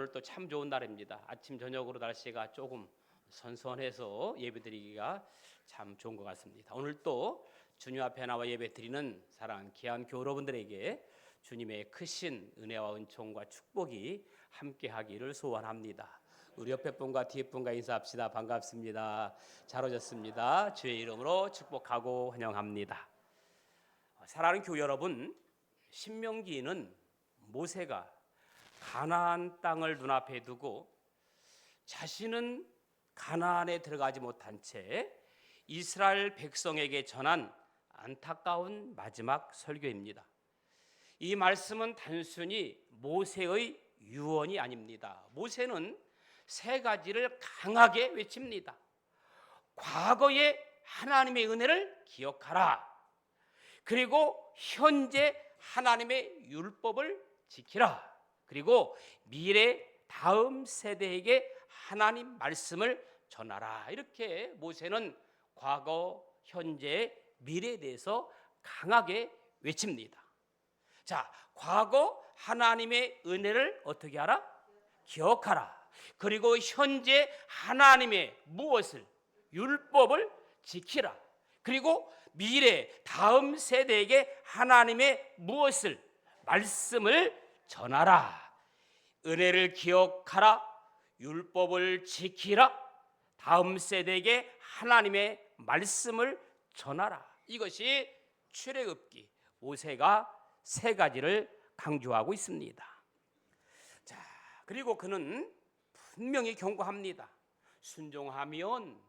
오늘 또 참 좋은 날입니다. 아침 저녁으로 날씨가 조금 선선해서 예배드리기가 참 좋은 것 같습니다. 오늘 또 주님 앞에 나와 예배드리는 사랑하는 귀한 교우 여러분들에게 주님의 크신 은혜와 은총과 축복이 함께하기를 소원합니다. 우리 옆에 분과 뒤에 분과 인사합시다. 반갑습니다. 잘 오셨습니다. 주의 이름으로 축복하고 환영합니다. 사랑하는 교우 여러분, 신명기는 모세가 가나안 땅을 눈앞에 두고 자신은 가나안에 들어가지 못한 채 이스라엘 백성에게 전한 안타까운 마지막 설교입니다. 이 말씀은 단순히 모세의 유언이 아닙니다. 모세는 세 가지를 강하게 외칩니다. 과거의 하나님의 은혜를 기억하라. 그리고 현재 하나님의 율법을 지키라. 그리고 미래 다음 세대에게 하나님 말씀을 전하라. 이렇게 모세는 과거, 현재, 미래에 대해서 강하게 외칩니다. 자, 과거 하나님의 은혜를 어떻게 하라? 기억하라. 그리고 현재 하나님의 무엇을 율법을 지키라. 그리고 미래 다음 세대에게 하나님의 무엇을 말씀을 전하라. 은혜를 기억하라. 율법을 지키라. 다음 세대에게 하나님의 말씀을 전하라. 이것이 출애굽기 모세가 세 가지를 강조하고 있습니다. 자, 그리고 그는 분명히 경고합니다. 순종하면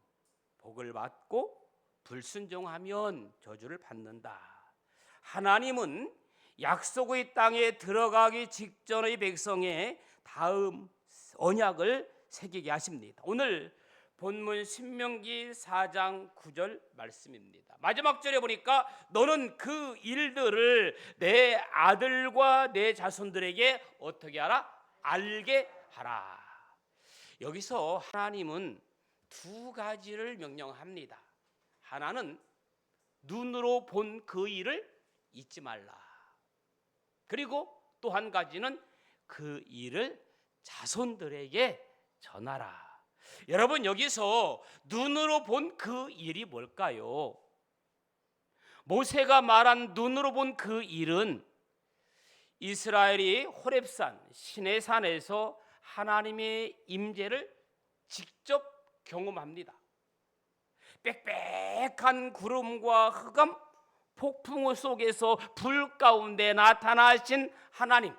복을 받고 불순종하면 저주를 받는다. 하나님은 약속의 땅에 들어가기 직전의 백성의 다음 언약을 새기게 하십니다. 오늘 본문 신명기 4장 9절 말씀입니다. 마지막 절에 보니까 너는 그 일들을 내 아들과 내 자손들에게 어떻게 하라? 알게 하라. 여기서 하나님은 두 가지를 명령합니다. 하나는 눈으로 본 그 일을 잊지 말라. 그리고 또 한 가지는 그 일을 자손들에게 전하라. 여러분 여기서 눈으로 본 그 일이 뭘까요? 모세가 말한 눈으로 본 그 일은 이스라엘이 호렙산 시내산에서 하나님의 임재를 직접 경험합니다. 빽빽한 구름과 흑암 폭풍우 속에서 불 가운데 나타나신 하나님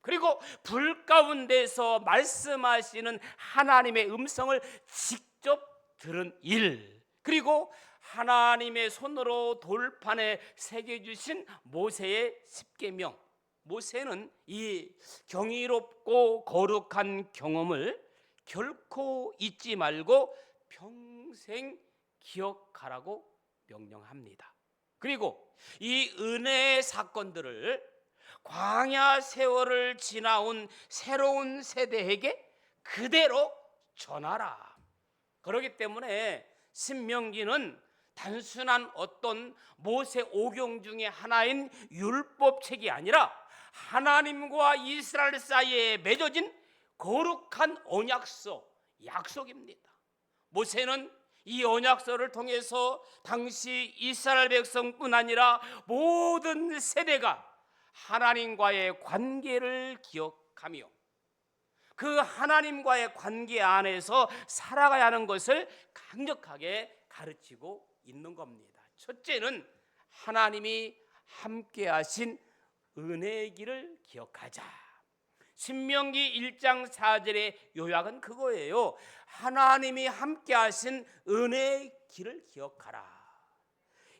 그리고 불 가운데서 말씀하시는 하나님의 음성을 직접 들은 일 그리고 하나님의 손으로 돌판에 새겨 주신 모세의 십계명 모세는 이 경이롭고 거룩한 경험을 결코 잊지 말고 평생 기억하라고 명령합니다. 그리고 이 은혜의 사건들을 광야 세월을 지나온 새로운 세대에게 그대로 전하라. 그렇기 때문에 신명기는 단순한 어떤 모세 오경 중의 하나인 율법책이 아니라 하나님과 이스라엘 사이에 맺어진 거룩한 언약서, 약속입니다. 모세는 이 언약서를 통해서 당시 이스라엘 백성뿐 아니라 모든 세대가 하나님과의 관계를 기억하며 그 하나님과의 관계 안에서 살아가야 하는 것을 강력하게 가르치고 있는 겁니다. 첫째는 하나님이 함께 하신 은혜의 길을 기억하자. 신명기 1장 4절의 요약은 그거예요. 하나님이 함께 하신 은혜의 길을 기억하라.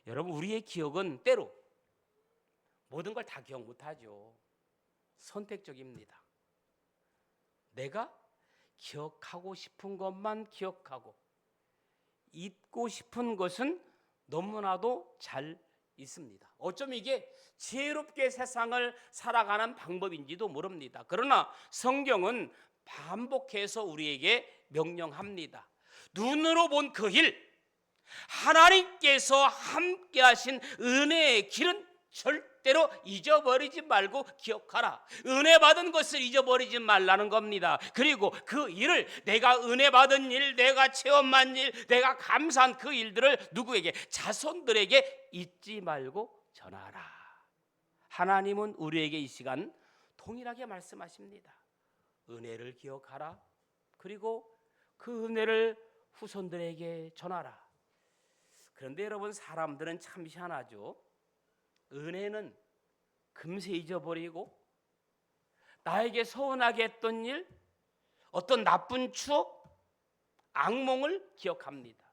여러분 우리의 기억은 때로 모든 걸 다 기억 못 하죠. 선택적입니다. 내가 기억하고 싶은 것만 기억하고 잊고 싶은 것은 너무나도 잘 있습니다. 어쩜 이게 지혜롭게 세상을 살아가는 방법인지도 모릅니다. 그러나 성경은 반복해서 우리에게 명령합니다. 눈으로 본 그 일, 하나님께서 함께 하신 은혜의 길은 절대 절대로 잊어버리지 말고 기억하라. 은혜 받은 것을 잊어버리지 말라는 겁니다. 그리고 그 일을 내가 은혜 받은 일, 내가 체험한 일, 내가 감사한 그 일들을 누구에게 자손들에게 잊지 말고 전하라. 하나님은 우리에게 이 시간 동일하게 말씀하십니다. 은혜를 기억하라. 그리고 그 은혜를 후손들에게 전하라. 그런데 여러분 사람들은 참 희한하죠. 은혜는 금세 잊어버리고 나에게 서운하게 했던 일, 어떤 나쁜 추억, 악몽을 기억합니다.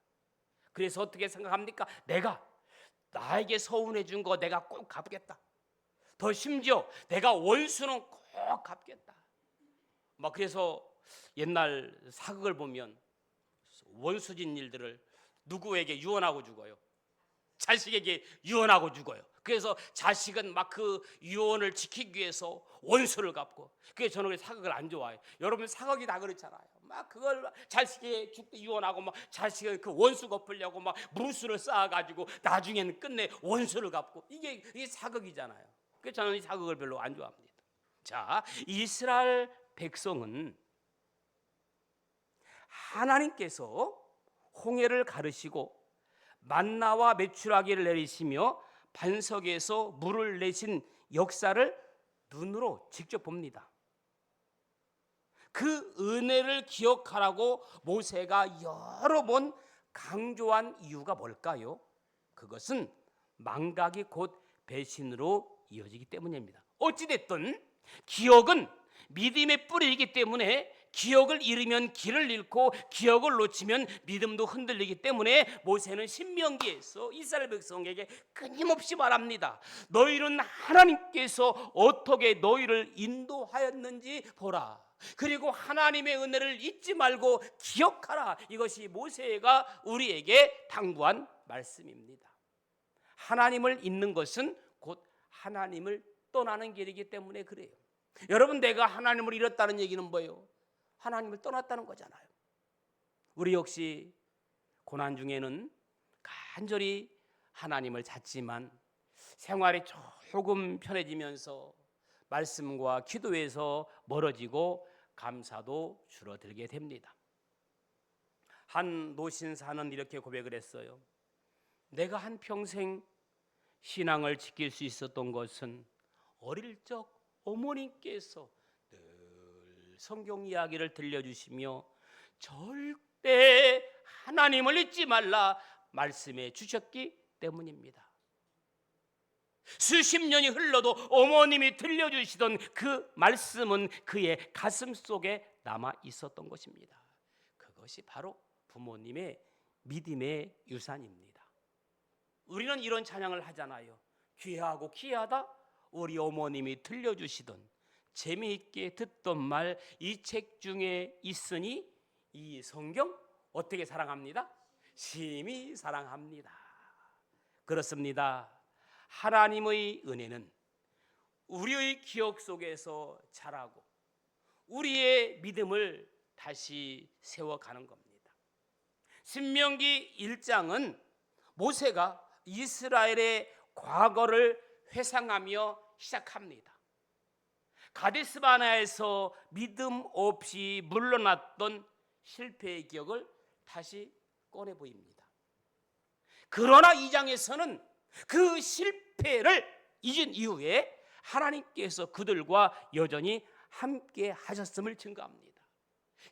그래서 어떻게 생각합니까? 내가 나에게 서운해 준 거 내가 꼭 갚겠다. 더 심지어 내가 원수는 꼭 갚겠다. 막 그래서 옛날 사극을 보면 원수진 일들을 누구에게 유언하고 죽어요. 자식에게 유언하고 죽어요. 그래서 자식은 막 그 유언을 지키기 위해서 원수를 갚고. 그래서 저는 사극을 안 좋아해요. 여러분 사극이 다 그렇잖아요. 막 그걸 자식에게 죽게 유언하고 막 자식을 그 원수 갚으려고 막 무술을 쌓아가지고 나중에는 끝내 원수를 갚고 이게 이게 사극이잖아요. 그래서 저는 이 사극을 별로 안 좋아합니다. 자, 이스라엘 백성은 하나님께서 홍해를 가르시고 만나와 메추라기를 내리시며 반석에서 물을 내신 역사를 눈으로 직접 봅니다. 그 은혜를 기억하라고 모세가 여러 번 강조한 이유가 뭘까요? 그것은 망각이 곧 배신으로 이어지기 때문입니다. 어찌됐든 기억은 믿음의 뿌리이기 때문에 기억을 잃으면 길을 잃고 기억을 놓치면 믿음도 흔들리기 때문에 모세는 신명기에서 이스라엘 백성에게 끊임없이 말합니다. 너희는 하나님께서 어떻게 너희를 인도하였는지 보라. 그리고 하나님의 은혜를 잊지 말고 기억하라. 이것이 모세가 우리에게 당부한 말씀입니다. 하나님을 잊는 것은 곧 하나님을 떠나는 길이기 때문에 그래요. 여러분 내가 하나님을 잃었다는 얘기는 뭐예요? 하나님을 떠났다는 거잖아요. 우리 역시 고난 중에는 간절히 하나님을 찾지만 생활이 조금 편해지면서 말씀과 기도에서 멀어지고 감사도 줄어들게 됩니다. 한 노신사는 이렇게 고백을 했어요. 내가 한 평생 신앙을 지킬 수 있었던 것은 어릴 적 어머님께서 늘 성경 이야기를 들려주시며 절대 하나님을 잊지 말라 말씀해 주셨기 때문입니다. 수십 년이 흘러도 어머님이 들려주시던 그 말씀은 그의 가슴 속에 남아 있었던 것입니다. 그것이 바로 부모님의 믿음의 유산입니다. 우리는 이런 찬양을 하잖아요. 귀하고 귀하다 우리 어머님이 들려주시던 재미있게 듣던 말 이 책 중에 있으니 이 성경 어떻게 사랑합니다? 심히 사랑합니다. 그렇습니다. 하나님의 은혜는 우리의 기억 속에서 자라고 우리의 믿음을 다시 세워가는 겁니다. 신명기 1장은 모세가 이스라엘의 과거를 회상하며 시작합니다. 가데스바나에서 믿음 없이 물러났던 실패의 기억을 다시 꺼내 보입니다. 그러나 이 장에서는 그 실패를 잊은 이후에 하나님께서 그들과 여전히 함께 하셨음을 증거합니다.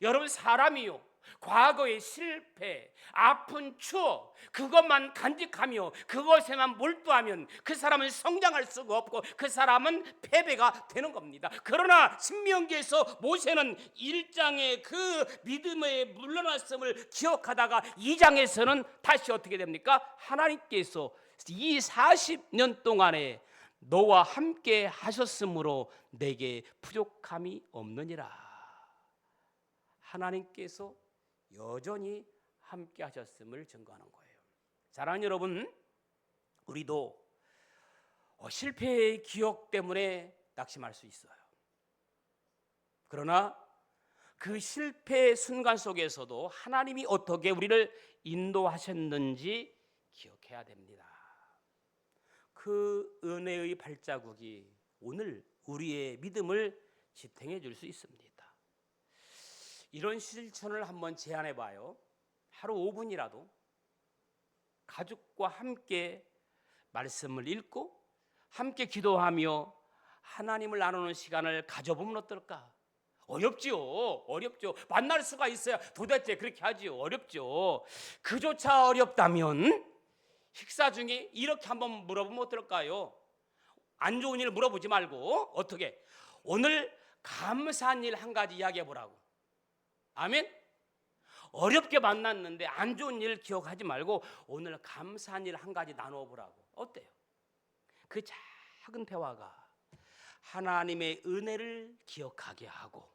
여러분 사람이요 과거의 실패, 아픈 추억 그것만 간직하며 그것에만 몰두하면 그 사람은 성장할 수가 없고 그 사람은 패배가 되는 겁니다. 그러나 신명기에서 모세는 1장의 그 믿음의 물러났음을 기억하다가 2장에서는 다시 어떻게 됩니까? 하나님께서 이 40년 동안에 너와 함께 하셨으므로 내게 부족함이 없느니라. 하나님께서 여전히 함께 하셨음을 증거하는 거예요. 사랑하는 여러분, 우리도 어, 실패의 기억 때문에 낙심할 수 있어요. 그러나 그 실패의 순간 속에서도 하나님이 어떻게 우리를 인도하셨는지 기억해야 됩니다. 그 은혜의 발자국이 오늘 우리의 믿음을 지탱해 줄 수 있습니다. 이런 실천을 한번 제안해 봐요. 하루 5분이라도 가족과 함께 말씀을 읽고 함께 기도하며 하나님을 나누는 시간을 가져보면 어떨까? 어렵지요. 어렵죠. 만날 수가 있어야 도대체 그렇게 하지요. 어렵죠. 그조차 어렵다면 식사 중에 이렇게 한번 물어보면 어떨까요? 안 좋은 일 물어보지 말고 어떻게 오늘 감사한 일 한 가지 이야기해 보라고. 아멘. 어렵게 만났는데 안 좋은 일 기억하지 말고 오늘 감사한 일 한 가지 나누어 보라고. 어때요? 그 작은 대화가 하나님의 은혜를 기억하게 하고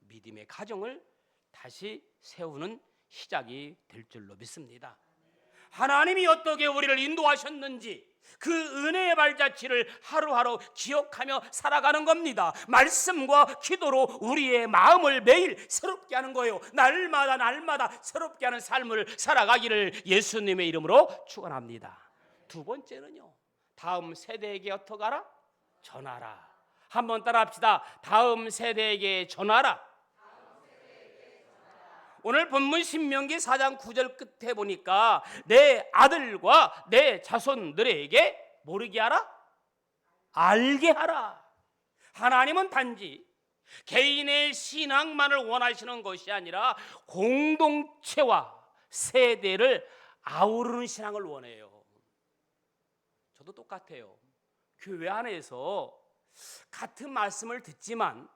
믿음의 가정을 다시 세우는 시작이 될 줄로 믿습니다. 하나님이 어떻게 우리를 인도하셨는지 그 은혜의 발자취를 하루하루 기억하며 살아가는 겁니다. 말씀과 기도로 우리의 마음을 매일 새롭게 하는 거예요. 날마다 날마다 새롭게 하는 삶을 살아가기를 예수님의 이름으로 축원합니다. 두 번째는요. 다음 세대에게 어떻게 하라? 전하라. 한번 따라 합시다. 다음 세대에게 전하라. 오늘 본문 신명기 4장 9절 끝에 보니까 내 아들과 내 자손들에게 모르게 하라? 알게 하라. 하나님은 단지 개인의 신앙만을 원하시는 것이 아니라 공동체와 세대를 아우르는 신앙을 원해요. 저도 똑같아요. 교회 안에서 같은 말씀을 듣지만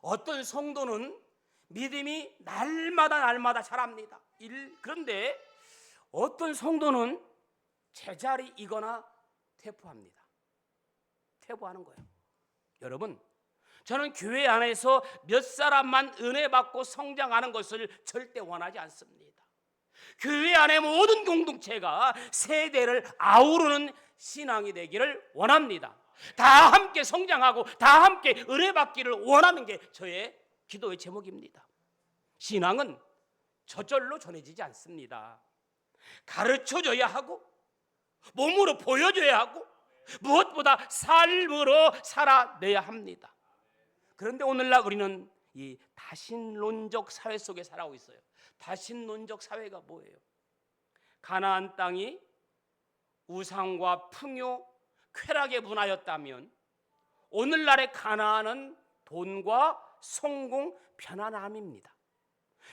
어떤 성도는 믿음이 날마다 날마다 자랍니다. 일- 그런데 어떤 성도는 제자리이거나 퇴보합니다. 퇴보하는 거예요. 여러분, 저는 교회 안에서 몇 사람만 은혜 받고 성장하는 것을 절대 원하지 않습니다. 교회 안의 모든 공동체가 세대를 아우르는 신앙이 되기를 원합니다. 다 함께 성장하고 다 함께 은혜 받기를 원하는 게 저의 기도의 제목입니다. 신앙은 저절로 전해지지 않습니다. 가르쳐 줘야 하고 몸으로 보여줘야 하고 무엇보다 삶으로 살아내야 합니다. 그런데 오늘날 우리는 이 다신론적 사회 속에 살아오고 있어요. 다신론적 사회가 뭐예요? 가나안 땅이 우상과 풍요, 쾌락에 분하였다면 오늘날의 가나안은 돈과 성공, 편안함입니다.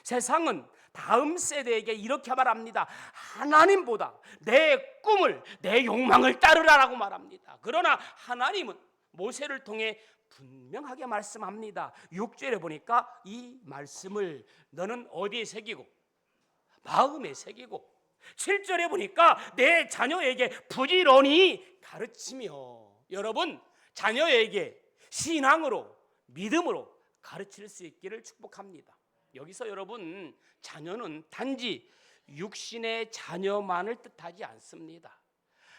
세상은 다음 세대에게 이렇게 말합니다. 하나님보다 내 꿈을, 내 욕망을 따르라라고 말합니다. 그러나 하나님은 모세를 통해 분명하게 말씀합니다. 6절에 보니까 이 말씀을 너는 어디에 새기고 마음에 새기고 7절에 보니까 내 자녀에게 부지런히 가르치며 여러분 자녀에게 신앙으로 믿음으로 가르칠 수 있기를 축복합니다. 여기서 여러분 자녀는 단지 육신의 자녀만을 뜻하지 않습니다.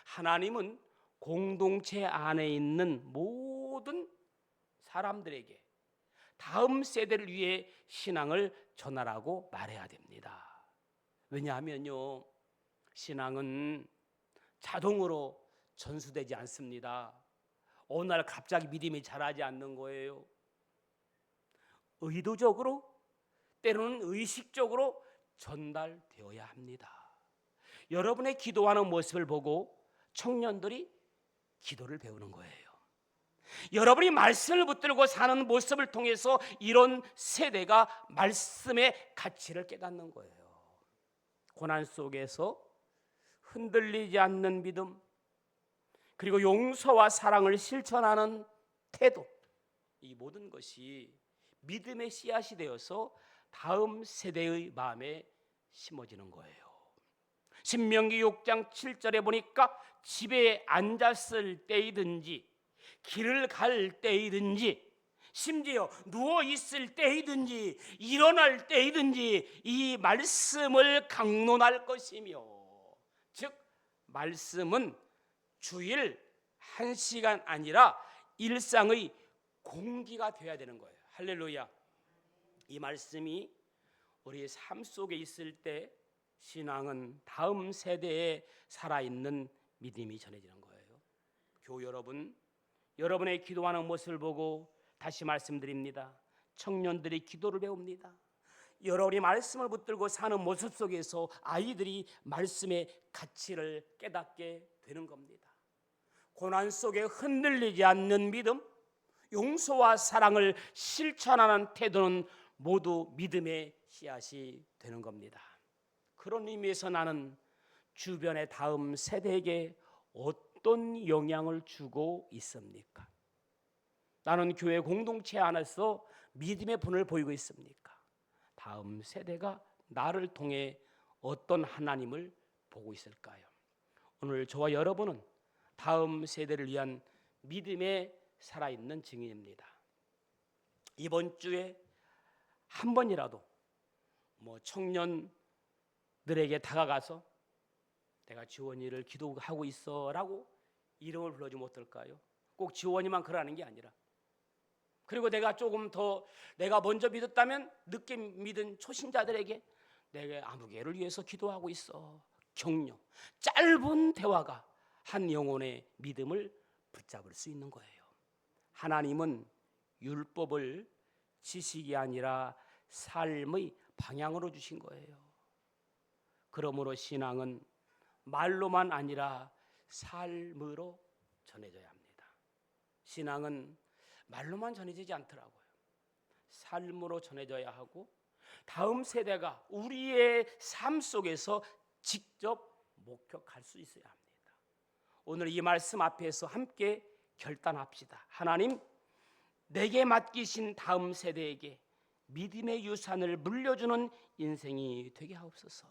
하나님은 공동체 안에 있는 모든 사람들에게 다음 세대를 위해 신앙을 전하라고 말해야 됩니다. 왜냐하면요, 신앙은 자동으로 전수되지 않습니다. 어느 날 갑자기 믿음이 자라지 않는 거예요. 의도적으로 때로는 의식적으로 전달되어야 합니다. 여러분의 기도하는 모습을 보고 청년들이 기도를 배우는 거예요. 여러분이 말씀을 붙들고 사는 모습을 통해서 이런 세대가 말씀의 가치를 깨닫는 거예요. 고난 속에서 흔들리지 않는 믿음, 그리고 용서와 사랑을 실천하는 태도, 이 모든 것이 믿음의 씨앗이 되어서 다음 세대의 마음에 심어지는 거예요. 신명기 6장 7절에 보니까 집에 앉았을 때이든지 길을 갈 때이든지 심지어 누워 있을 때이든지 일어날 때이든지 이 말씀을 강론할 것이며 즉 말씀은 주일 한 시간 아니라 일상의 공기가 되어야 되는 거예요. 할렐루야. 이 말씀이 우리의 삶 속에 있을 때 신앙은 다음 세대에 살아있는 믿음이 전해지는 거예요. 교우 여러분, 여러분의 기도하는 모습을 보고 다시 말씀드립니다. 청년들이 기도를 배웁니다. 여러분이 말씀을 붙들고 사는 모습 속에서 아이들이 말씀의 가치를 깨닫게 되는 겁니다. 고난 속에 흔들리지 않는 믿음, 용서와 사랑을 실천하는 태도는 모두 믿음의 씨앗이 되는 겁니다. 그런 의미에서 나는 주변의 다음 세대에게 어떤 영향을 주고 있습니까? 나는 교회 공동체 안에서 믿음의 분을 보이고 있습니까? 다음 세대가 나를 통해 어떤 하나님을 보고 있을까요? 오늘 저와 여러분은 다음 세대를 위한 믿음의 살아있는 증인입니다. 이번 주에 한 번이라도 뭐 청년들에게 다가가서 내가 지원이를 기도하고 있어라고 이름을 불러주면 어떨까요? 꼭 지원이만 그러는 게 아니라 그리고 내가 조금 더 내가 먼저 믿었다면 늦게 믿은 초신자들에게 내가 아무개를 위해서 기도하고 있어 격려 짧은 대화가 한 영혼의 믿음을 붙잡을 수 있는 거예요. 하나님은 율법을 지식이 아니라 삶의 방향으로 주신 거예요. 그러므로 신앙은 말로만 아니라 삶으로 전해져야 합니다. 신앙은 말로만 전해지지 않더라고요. 삶으로 전해져야 하고 다음 세대가 우리의 삶 속에서 직접 목격할 수 있어야 합니다. 오늘 이 말씀 앞에서 함께 결단합시다. 하나님, 내게 맡기신 다음 세대에게 믿음의 유산을 물려주는 인생이 되게 하옵소서.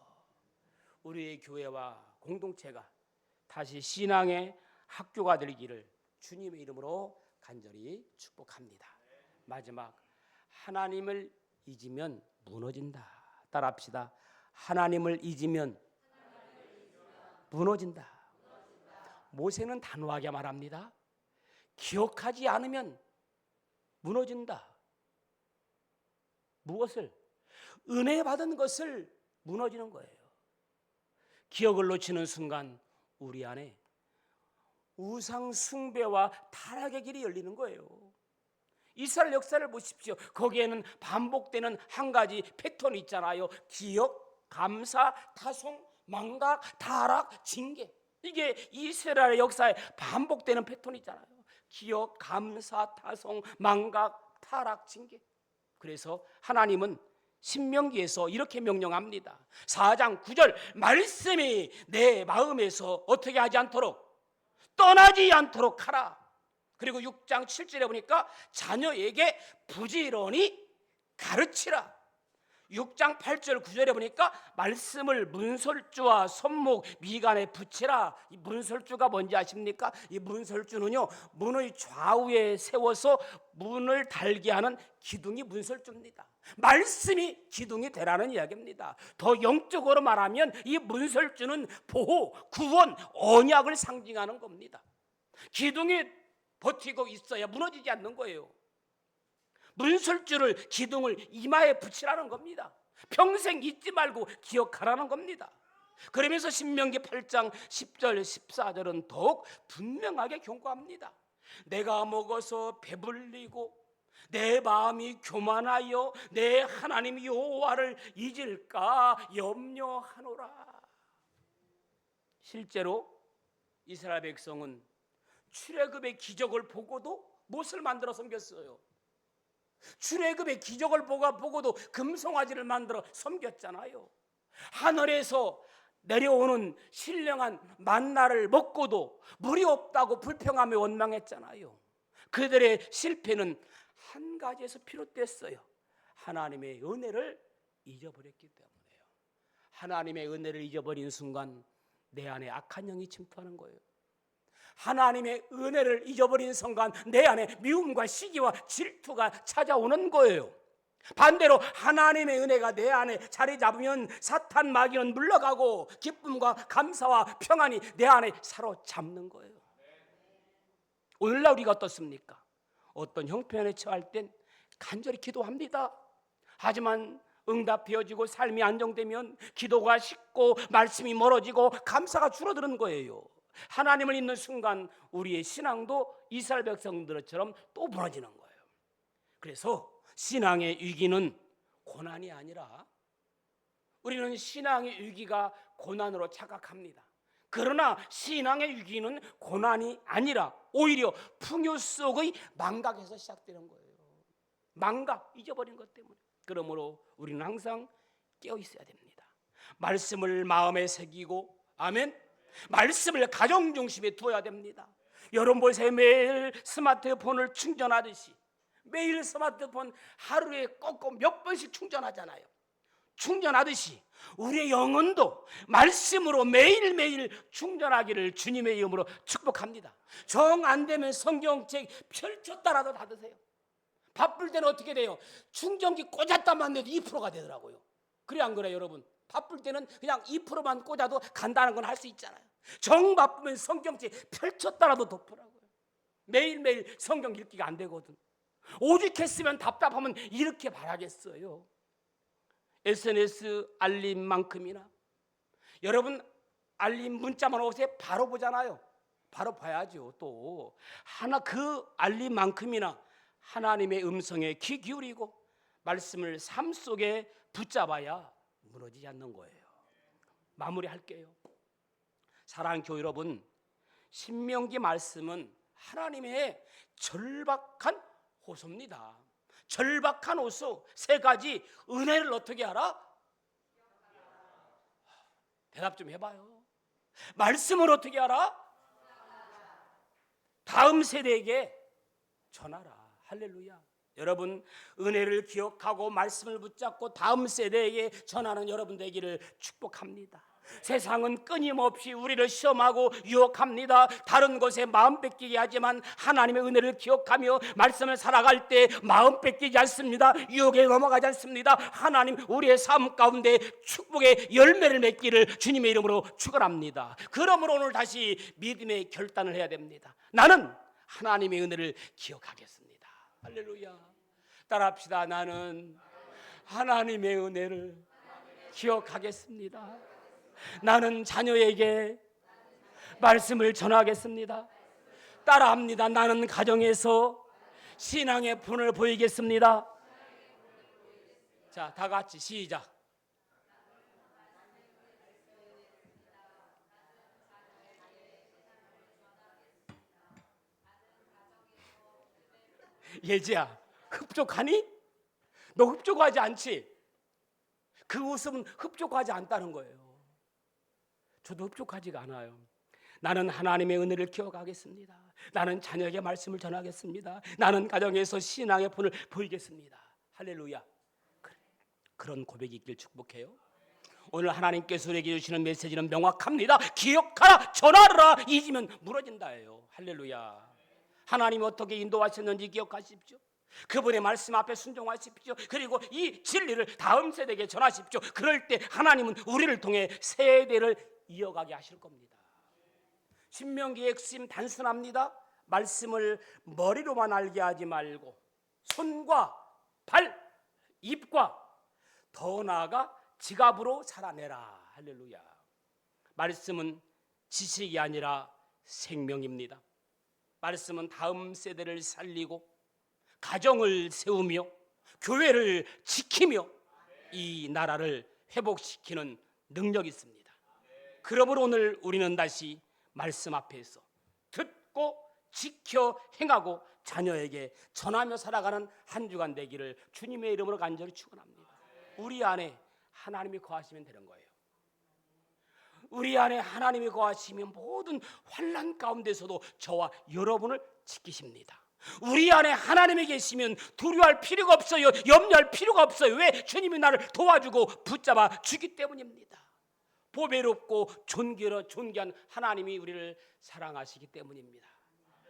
우리의 교회와 공동체가 다시 신앙의 학교가 되기를 주님의 이름으로 간절히 축복합니다. 마지막 하나님을 잊으면 무너진다. 따라합시다. 하나님을 잊으면 무너진다. 모세는 단호하게 말합니다. 기억하지 않으면 무너진다. 무엇을? 은혜 받은 것을 무너지는 거예요. 기억을 놓치는 순간 우리 안에 우상 숭배와 타락의 길이 열리는 거예요. 이스라엘 역사를 보십시오. 거기에는 반복되는 한 가지 패턴이 있잖아요. 기억, 감사, 타송, 망각, 타락, 징계. 이게 이스라엘 역사에 반복되는 패턴이잖아요. 기억, 감사, 타송, 망각, 타락, 징계. 그래서 하나님은 신명기에서 이렇게 명령합니다. 4장 9절 말씀이 내 마음에서 어떻게 하지 않도록 떠나지 않도록 하라. 그리고 6장 7절에 보니까 자녀에게 부지런히 가르치라. 6장 8절 9절에 보니까 말씀을 문설주와 손목 미간에 붙이라. 이 문설주가 뭔지 아십니까? 이 문설주는요 문의 좌우에 세워서 문을 달게 하는 기둥이 문설주입니다. 말씀이 기둥이 되라는 이야기입니다. 더 영적으로 말하면 이 문설주는 보호, 구원, 언약을 상징하는 겁니다. 기둥이 버티고 있어야 무너지지 않는 거예요. 문설주를 기둥을 이마에 붙이라는 겁니다. 평생 잊지 말고 기억하라는 겁니다. 그러면서 신명기 8장 10절 14절은 더욱 분명하게 경고합니다. 내가 먹어서 배불리고 내 마음이 교만하여 내 하나님 여호와를 잊을까 염려하노라. 실제로 이스라엘 백성은 출애굽의 기적을 보고도 못을 만들어 섬겼어요. 출애굽의 기적을 보고 보고도 금송아지를 만들어 섬겼잖아요. 하늘에서 내려오는 신령한 만나를 먹고도 물이 없다고 불평하며 원망했잖아요. 그들의 실패는 한 가지에서 비롯됐어요. 하나님의 은혜를 잊어버렸기 때문에요. 하나님의 은혜를 잊어버린 순간 내 안에 악한 영이 침투하는 거예요. 하나님의 은혜를 잊어버린 순간 내 안에 미움과 시기와 질투가 찾아오는 거예요. 반대로 하나님의 은혜가 내 안에 자리 잡으면 사탄 마귀는 물러가고 기쁨과 감사와 평안이 내 안에 사로잡는 거예요. 오늘날 우리가 어떻습니까? 어떤 형편에 처할 땐 간절히 기도합니다. 하지만 응답되어지고 삶이 안정되면 기도가 식고 말씀이 멀어지고 감사가 줄어드는 거예요. 하나님을 믿는 순간 우리의 신앙도 이스라엘 백성들처럼 또 무너지는 거예요. 그래서 신앙의 위기는 고난이 아니라 우리는 신앙의 위기가 고난으로 착각합니다. 그러나 신앙의 위기는 고난이 아니라 오히려 풍요 속의 망각에서 시작되는 거예요. 망각, 잊어버린 것 때문에. 그러므로 우리는 항상 깨어 있어야 됩니다. 말씀을 마음에 새기고 아멘. 말씀을 가정 중심에 두어야 됩니다. 여러분 보세요. 매일 스마트폰을 충전하듯이 매일 스마트폰 하루에 꼭꼭 몇 번씩 충전하잖아요. 충전하듯이 우리의 영혼도 말씀으로 매일매일 충전하기를 주님의 이름으로 축복합니다. 정 안 되면 성경책 펼쳤다라도 닫으세요. 바쁠 때는 어떻게 돼요? 충전기 꽂았다만 해도 2%가 되더라고요. 그래 안 그래요, 여러분? 바쁠 때는 그냥 2%만 꽂아도 간다는 건 할 수 있잖아요. 정 바쁘면 성경책 펼쳤다라도 덮으라고요. 매일매일 성경 읽기가 안 되거든. 오직 했으면 답답하면 이렇게 바라겠어요. SNS 알림만큼이나 여러분 알림 문자만 오세요 바로 보잖아요. 바로 봐야죠. 또 하나 그 알림만큼이나 하나님의 음성에 귀 기울이고 말씀을 삶 속에 붙잡아야 무너지지 않는 거예요. 마무리할게요. 사랑하는 교회 여러분, 신명기 말씀은 하나님의 절박한 호소입니다. 절박한 호소 세 가지 은혜를 어떻게 알아? 대답 좀 해봐요. 말씀을 어떻게 알아? 다음 세대에게 전하라. 할렐루야. 여러분 은혜를 기억하고 말씀을 붙잡고 다음 세대에게 전하는 여러분 되기를 축복합니다. 세상은 끊임없이 우리를 시험하고 유혹합니다. 다른 곳에 마음 뺏기게 하지만 하나님의 은혜를 기억하며 말씀을 살아갈 때 마음 뺏기지 않습니다. 유혹에 넘어가지 않습니다. 하나님 우리의 삶 가운데 축복의 열매를 맺기를 주님의 이름으로 축원합니다. 그러므로 오늘 다시 믿음의 결단을 해야 됩니다. 나는 하나님의 은혜를 기억하겠습니다. 할렐루야. 따라합시다. 나는 하나님의 은혜를 기억하겠습니다. 나는 자녀에게 말씀을 전하겠습니다. 따라합니다. 나는 가정에서 신앙의 분을 보이겠습니다. 자, 다 같이 시작. 예지야, 흡족하니? 너 흡족하지 않지? 그 웃음은 흡족하지 않다는 거예요. 저도 흡족하지가 않아요. 나는 하나님의 은혜를 기억하겠습니다. 나는 자녀에게 말씀을 전하겠습니다. 나는 가정에서 신앙의 분을 보이겠습니다. 할렐루야. 그래. 그런 고백이 있길 축복해요. 오늘 하나님께서 우리에게 주시는 메시지는 명확합니다. 기억하라, 전하라, 잊으면 무너진다예요. 할렐루야. 하나님 어떻게 인도하셨는지 기억하십시오. 그분의 말씀 앞에 순종하십시오. 그리고 이 진리를 다음 세대에게 전하십시오. 그럴 때 하나님은 우리를 통해 세대를 이어가게 하실 겁니다. 신명기의 핵심 단순합니다. 말씀을 머리로만 알게 하지 말고 손과 발, 입과 더 나아가 지갑으로 살아내라. 할렐루야. 말씀은 지식이 아니라 생명입니다. 말씀은 다음 세대를 살리고 가정을 세우며 교회를 지키며 이 나라를 회복시키는 능력이 있습니다. 그러므로 오늘 우리는 다시 말씀 앞에서 듣고 지켜 행하고 자녀에게 전하며 살아가는 한 주간 되기를 주님의 이름으로 간절히 축원합니다. 우리 안에 하나님이 거하시면 되는 거예요. 우리 안에 하나님이 거하시면 모든 환란 가운데서도 저와 여러분을 지키십니다. 우리 안에 하나님이 계시면 두려워할 필요가 없어요. 염려할 필요가 없어요. 왜? 주님이 나를 도와주고 붙잡아 주기 때문입니다. 보배롭고 존귀로 존귀한 하나님이 우리를 사랑하시기 때문입니다.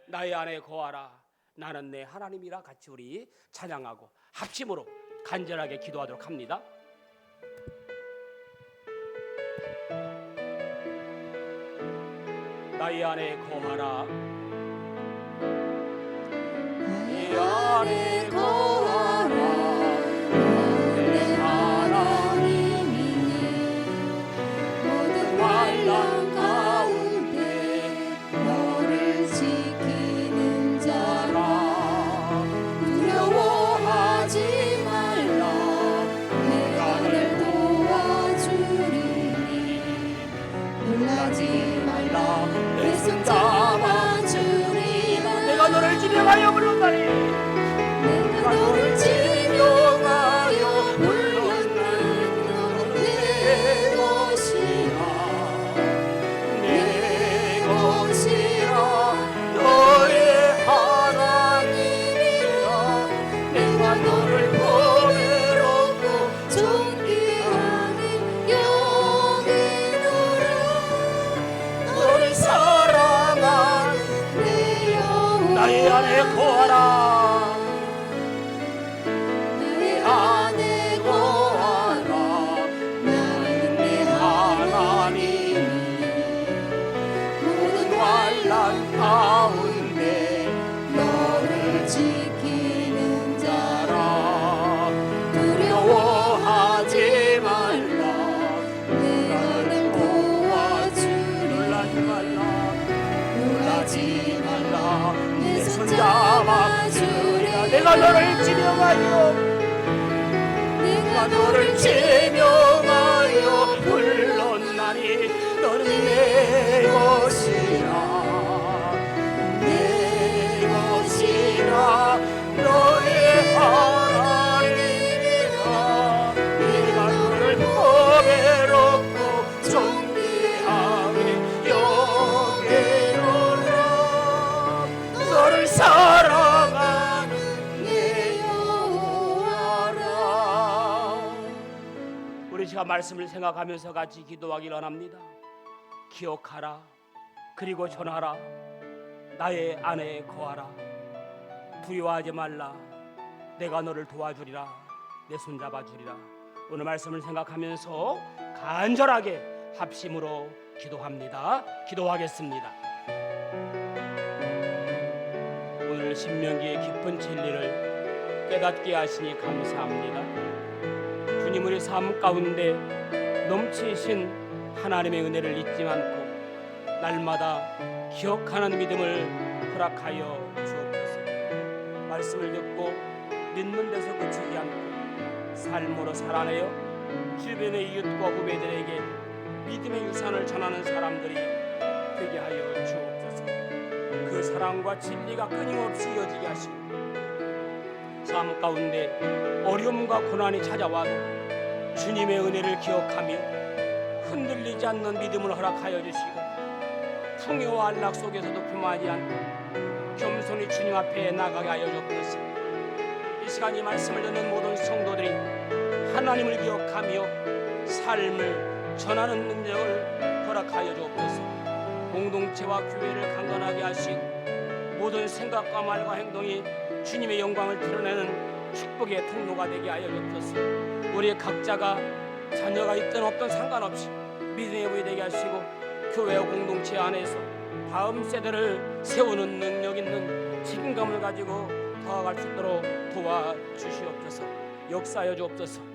나의 안에 거하라. 나는 내 하나님이라 같이 우리 찬양하고 합심으로 간절하게 기도하도록 합니다. 나의 안에 거하라. 내 안에 너를 지키는 자라. 너 하지 말라. 내가 널 도와주리라. 놀라지 말라. 내 손 잡아주리라. 내가 너를 지명하여. 내가 너를 지명하여. 불렀나니 너는 내 것이 제가 말씀을 생각하면서 같이 기도하기를 원합니다. 기억하라. 그리고 전하라. 나의 안에 거하라. 두려워하지 말라. 내가 너를 도와주리라. 내 손잡아 주리라. 오늘 말씀을 생각하면서 간절하게 합심으로 기도합니다. 기도하겠습니다. 오늘 신명기의 깊은 진리를 깨닫게 하시니 감사합니다 주님 우리 삶 가운데 넘치신 하나님의 은혜를 잊지 않고 날마다 기억하는 믿음을 허락하여 주옵소서. 말씀을 듣고 믿는 데서 그치지 않고 삶으로 살아내어 주변의 이웃과 후배들에게 믿음의 유산을 전하는 사람들이 되게 하여 주옵소서. 그 사랑과 진리가 끊임없이 이어지게 하시고 삶 가운데 어려움과 고난이 찾아와도 주님의 은혜를 기억하며 흔들리지 않는 믿음을 허락하여 주시고 풍요와 안락 속에서도 품하지 않고 겸손히 주님 앞에 나가게 하여 주옵소서. 이 시간 이 말씀을 듣는 모든 성도들이 하나님을 기억하며 삶을 전하는 능력을 허락하여 주옵소서. 공동체와 교회를 강건하게 하시고 모든 생각과 말과 행동이 주님의 영광을 드러내는 축복의 통로가 되게 하여 주옵소서. 우리 각자가 자녀가 있든 없든 상관없이 믿음의 부이 되게 하시고 교회와 공동체 안에서 다음 세대를 세우는 능력 있는 책임감을 가지고 다가갈 수 있도록 도와 주시옵소서. 역사하여 주옵소서.